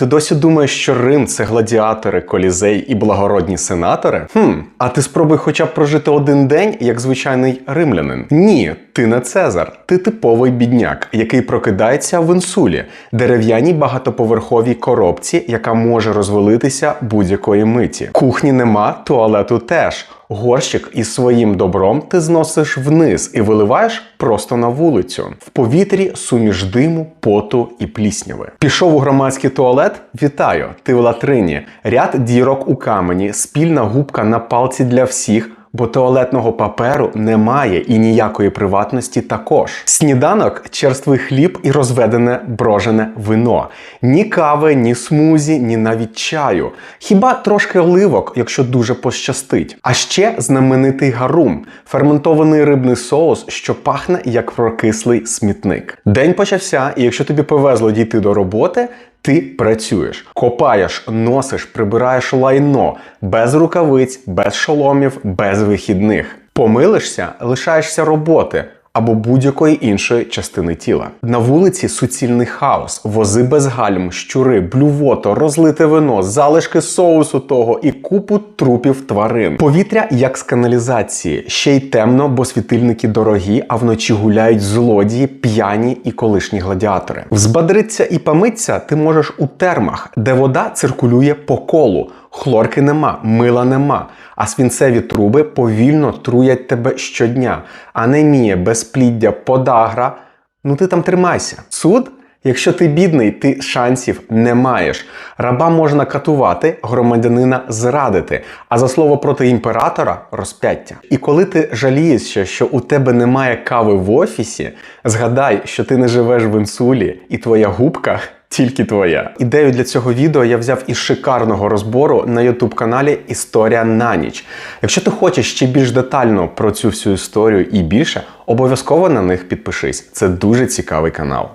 Ти досі думаєш, що Рим це гладіатори, колізей і благородні сенатори? Хм, а ти спробуй хоча б прожити один день як звичайний римлянин. Ні, ти не Цезар, ти типовий бідняк, який прокидається в інсулі, дерев'яній багатоповерховій коробці, яка може розвалитися будь-якої миті. Кухні нема, туалету теж. Горщик із своїм добром ти зносиш вниз і виливаєш просто на вулицю. В повітрі суміш диму, поту і плісняви. Пішов у громадський туалет? Вітаю! Ти в латрині. Ряд дірок у камені, спільна губка на палці для всіх. Бо туалетного паперу немає і ніякої приватності також. Сніданок черствий хліб і розведене брожене вино. Ні кави, ні смузі, ні навіть чаю. Хіба трошки оливок, якщо дуже пощастить. А ще знаменитий гарум ферментований рибний соус, що пахне як прокислий смітник. День почався, і якщо тобі повезло дійти до роботи, ти працюєш, копаєш, носиш, прибираєш лайно без рукавиць, без шоломів, без вихідних. Помилишся, лишаєшся роботи. Або будь-якої іншої частини тіла. На вулиці суцільний хаос, вози без гальм, щури, блювото, розлите вино, залишки соусу того і купу трупів тварин. Повітря як з каналізації, ще й темно, бо світильники дорогі, а вночі гуляють злодії, п'яні і колишні гладіатори. Взбадриться і помиться ти можеш у термах, де вода циркулює по колу. Хлорки нема, мила нема, а свінцеві труби повільно труять тебе щодня. Анемія, безпліддя, подагра. Ну ти там тримайся. Суд? Якщо ти бідний, ти шансів не маєш. Раба можна катувати, громадянина зрадити, а за слово проти імператора розп'яття. І коли ти жалієшся, що у тебе немає кави в офісі, згадай, що ти не живеш в інсулі, і твоя губка тільки твоя. Ідею для цього відео я взяв із шикарного розбору на youtube каналі Історія на ніч. Якщо ти хочеш ще більш детально про цю всю історію і більше, обов'язково на них підпишись. Це дуже цікавий канал.